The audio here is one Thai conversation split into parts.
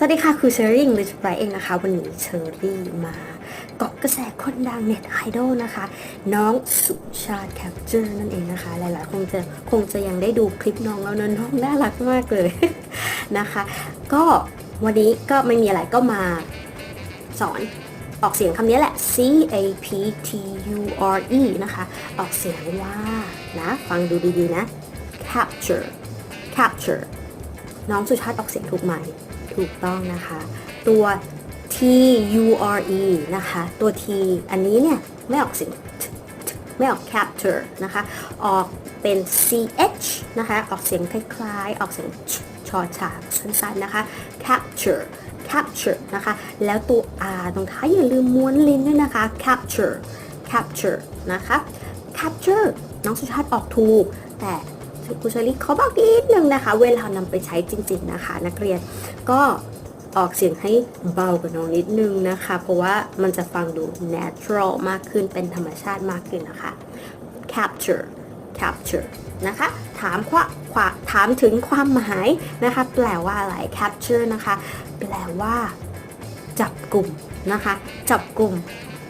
สวัสดีค่ะ คือเชอรี่ลิชไบรเองนะคะ วันนี้เชอรี่มาเกาะกระแสคนดังเน็ตไอดอลนะคะ น้องสุชาติแคปเจอร์นั่นเองนะคะ หลายๆคงจะคงจะยังได้ดูคลิปน้องแล้วนะน้องน่ารักมากเลยนะคะ ก็วันนี้ก็ไม่มีอะไรก็มาสอนออกเสียงคำนี้แหละ C A P T U R E นะคะ ออกเสียงว่านะฟังดูดีๆนะ capture capture น้องสุชาติออกเสียงถูกไหม ถูกต้องนะคะ ตัว T U R E นะคะ ตัว T อันนี้เนี่ยไม่ออกเสียงไม่ออก capture นะคะ ออกเป็น ch นะคะ ออกเสียงคล้ายๆ ออกเสียงชชอชาสั้นๆนะคะ capture capture นะคะ แล้วตัว R ตรงท้ายอย่าลืมม้วนลิ้นด้วยนะคะ capture capture นะคะ capture น้องสุชาติออกถูกแต่ ครูชอรี่เขาบอกนิดนึงนะคะ เวลานำไปใช้จริง ๆนะคะ นักเรียนก็ออกเสียงให้เบากว่าน้องนิดนึงนะคะ เพราะว่ามันจะฟังดู natural มากขึ้นเป็นธรรมชาติมากขึ้นนะคะ capture capture นะคะ ถามว่าความถามถึงความหมายนะคะ แปลว่าอะไร capture นะคะ แปลว่า จับกลุ่มนะคะ จับกลุ่ม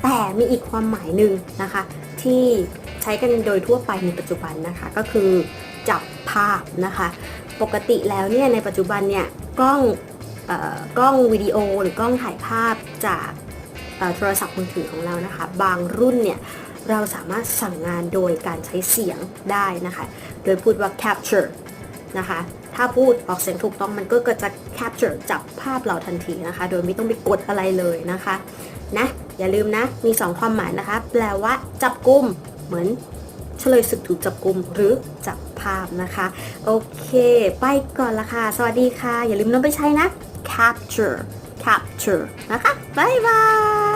แต่มีอีกความหมายหนึ่งนะคะ ที่ ช้กันโดยทั่วไปในปัจจุบันนะคะ ก็คือจับภาพนะคะ ปกติแล้วเนี่ยในปัจจุบันเนี่ยกล้องออกล้องวิดีโอหรือกล้องถ่ายภาพจากโทรศัพท์มือถือของเรานะคะ บางรุ่นเนี่ยเราสามารถสั่งงานโดยการใช้เสียงได้นะคะ โดยพูดว่า capture นะคะ ถ้าพูดออกเสียงถูกต้องมันก็จะ capture จับภาพเราทันทีนะคะ โดยไม่ต้องไปกดอะไรเลยนะคะ นะ อย่าลืมนะ มี 2 ความหมายนะคะ แปลว่าจับกลุ่ม เหมือนเฉลยศึกถูกจับกลุ่มหรือจับภาพนะคะ โอเค ไปก่อนละค่ะ สวัสดีค่ะ อย่าลืมนำไปใช้นะ capture capture นะคะ บ๊ายบาย